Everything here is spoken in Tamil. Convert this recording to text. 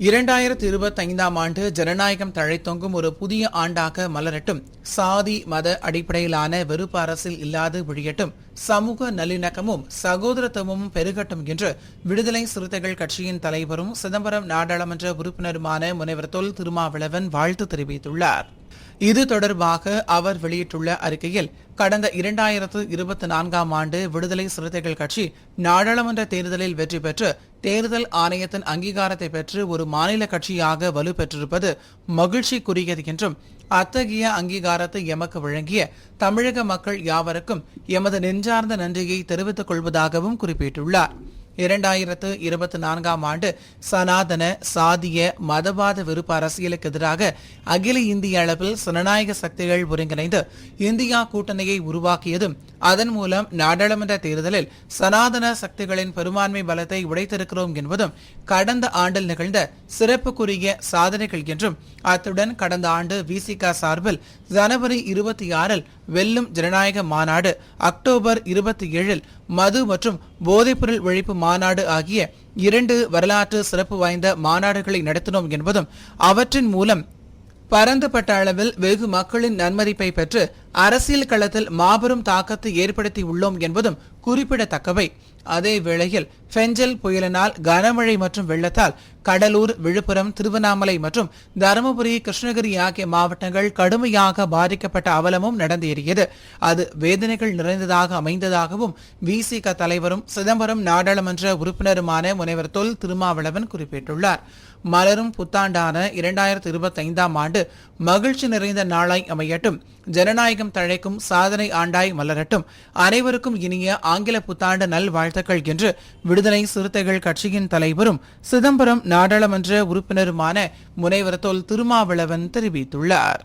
இரண்டாயிரத்தி இருபத்தைந்தாம் ஆண்டு ஜனநாயகம் தழைத்தொங்கும் ஒரு புதிய ஆண்டாக மலரட்டும். சாதி மத அடிப்படையிலான வெறுப்பு அரசில் இல்லாது விழியட்டும். சமூக நல்லிணக்கமும் சகோதரத்துவமும் பெருகட்டும் என்று விடுதலை சிறுத்தைகள் கட்சியின் தலைவரும் சிதம்பரம் நாடாளுமன்ற உறுப்பினருமான முனைவர் தொல் திருமாவளவன் வாழ்த்து தெரிவித்துள்ளார். இது தொடர்பாக அவர் வெளியிட்டுள்ள அறிக்கையில் கடந்த இரண்டாயிரத்து இருபத்தி நான்காம் ஆண்டு விடுதலை சிறுத்தைகள் கட்சி நாடாளுமன்ற தேர்தலில் வெற்றி பெற்று தேர்தல் ஆணையத்தின் அங்கீகாரத்தை பெற்று ஒரு மாநில கட்சியாக வலுப்பெற்றிருப்பது மகிழ்ச்சிக்குரியது என்றும் அத்தகைய அங்கீகாரத்தை எமக்கு வழங்கிய தமிழக மக்கள் யாவருக்கும் எமது நெஞ்சார்ந்த நன்றியை தெரிவித்துக் கொள்வதாகவும் குறிப்பிட்டுள்ளார். இரண்டாயிரத்து இருபத்தி நான்காம் ஆண்டு சனாதன சாதிய மதவாத வெறுப்பு அரசியலுக்கு எதிராக அகில இந்திய அளவில் ஜனநாயக சக்திகள் ஒருங்கிணைந்து இந்தியா கூட்டணியை உருவாக்கியதும் அதன் மூலம் நாடாளுமன்ற தேர்தலில் சனாதன சக்திகளின் பெரும்பான்மை பலத்தை உடைத்திருக்கிறோம் என்பதும் கடந்த ஆண்டில் நிகழ்ந்த சிறப்புக்குரிய சாதனைகள் என்றும் அத்துடன் கடந்த ஆண்டு விசிகா சார்பில் ஜனவரி இருபத்தி ஆறில் வெல்லும் ஜனநாயக மாநாடு அக்டோபர் இருபத்தி ஏழில் மது மற்றும் போதைப்பொருள் ஒழிப்பு மாநாடு ஆகிய இரண்டு வரலாற்று சிறப்பு வாய்ந்த மாநாடுகளை நடத்தினோம் என்பதும் அவற்றின் மூலம் பரந்துபட்ட அளவில் வெகு மக்களின் நன்மதிப்பை பெற்று அரசியல் களத்தில் மாபெரும் தாக்கத்தை ஏற்படுத்தி உள்ளோம் என்பதும் குறிப்பிடத்தக்கவை. அதே வேளையில் ஃபெஞ்சல் புயலினால் கனமழை மற்றும் வெள்ளத்தால் கடலூர் விழுப்புரம் திருவண்ணாமலை மற்றும் தருமபுரி கிருஷ்ணகிரி ஆகிய மாவட்டங்கள் கடுமையாக பாதிக்கப்பட்ட அவலமும் நடந்தேறியது. அது வேதனைகள் நிறைந்ததாக அமைந்ததாகவும் விசிக தலைவரும் சிதம்பரம் நாடாளுமன்ற உறுப்பினருமான முனைவர் தொல் திருமாவளவன் குறிப்பிட்டுள்ளார். மலரும் புத்தாண்டான இரண்டாயிரத்தி இருபத்தி ஐந்தாம் ஆண்டு மகிழ்ச்சி நிறைந்த நாளாய் அமையட்டும். ஜனநாயகம் தழைக்கும் சாதனை ஆண்டாய் மலரட்டும். அனைவருக்கும் இனிய ஆங்கில புத்தாண்டு நல்வாழ்த்துக்கள் என்று விடுதலை சிறுத்தைகள் கட்சியின் தலைவரும் சிதம்பரம் நாடாளுமன்ற உறுப்பினருமான முனைவர் தொல் திருமாவளவன் தெரிவித்துள்ளார்.